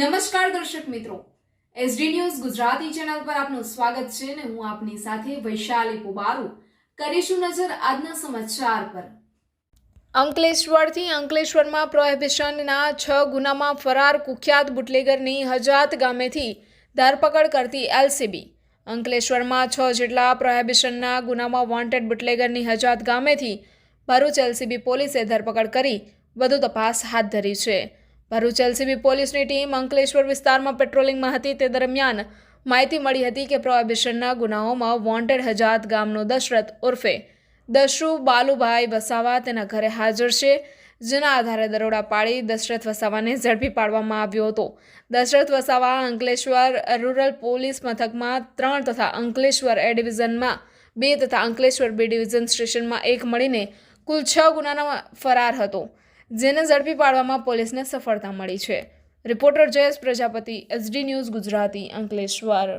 નમસ્કાર દર્શક મિત્રો. એસડી ન્યૂઝ ગુજરાતી ચેનલ પર આપનું સ્વાગત છે અને હું આપની સાથે વૈશાલી પુબારુ. કરીશું નજર આજના સમાચાર પર. અંકલેશ્વરથી અંકલેશ્વરમાં પ્રોહિબિશનના છ ગુનામાં ફરાર કુખ્યાત બુટલેગરની હજાત ગામેથી ધરપકડ કરતી એલસીબી. અંકલેશ્વરમાં છ જેટલા પ્રોહિબિશનના ગુનામાં વોન્ટેડ બુટલેગરની હજાત ગામેથી ભરૂચ એલસીબી પોલીસે ધરપકડ કરી વધુ તપાસ હાથ ધરી છે. ભરૂચ એલસીબી પોલીસની ટીમ અંકલેશ્વર વિસ્તારમાં પેટ્રોલિંગમાં હતી. તે દરમિયાન માહિતી મળી હતી કે પ્રોહિબિશનના ગુનાઓમાં વોન્ટેડ હજાત ગામનો દશરથ ઉર્ફે દશરુ બાલુભાઈ વસાવા તેના ઘરે હાજર છે, જેના આધારે દરોડા પાડી દશરથ વસાવાને ઝડપી પાડવામાં આવ્યો હતો. દશરથ વસાવા અંકલેશ્વર રૂરલ પોલીસ મથકમાં ત્રણ તથા અંકલેશ્વર એ ડિવિઝનમાં બે તથા અંકલેશ્વર બી ડિવિઝન સ્ટેશનમાં એક મળીને કુલ છ ગુનાના ફરાર હતો. જેને ઝડપી પાડવામાં પોલીસને સફળતા મળી છે. Reporter Jayesh Prajapati SD news Gujarati Ankleshwar.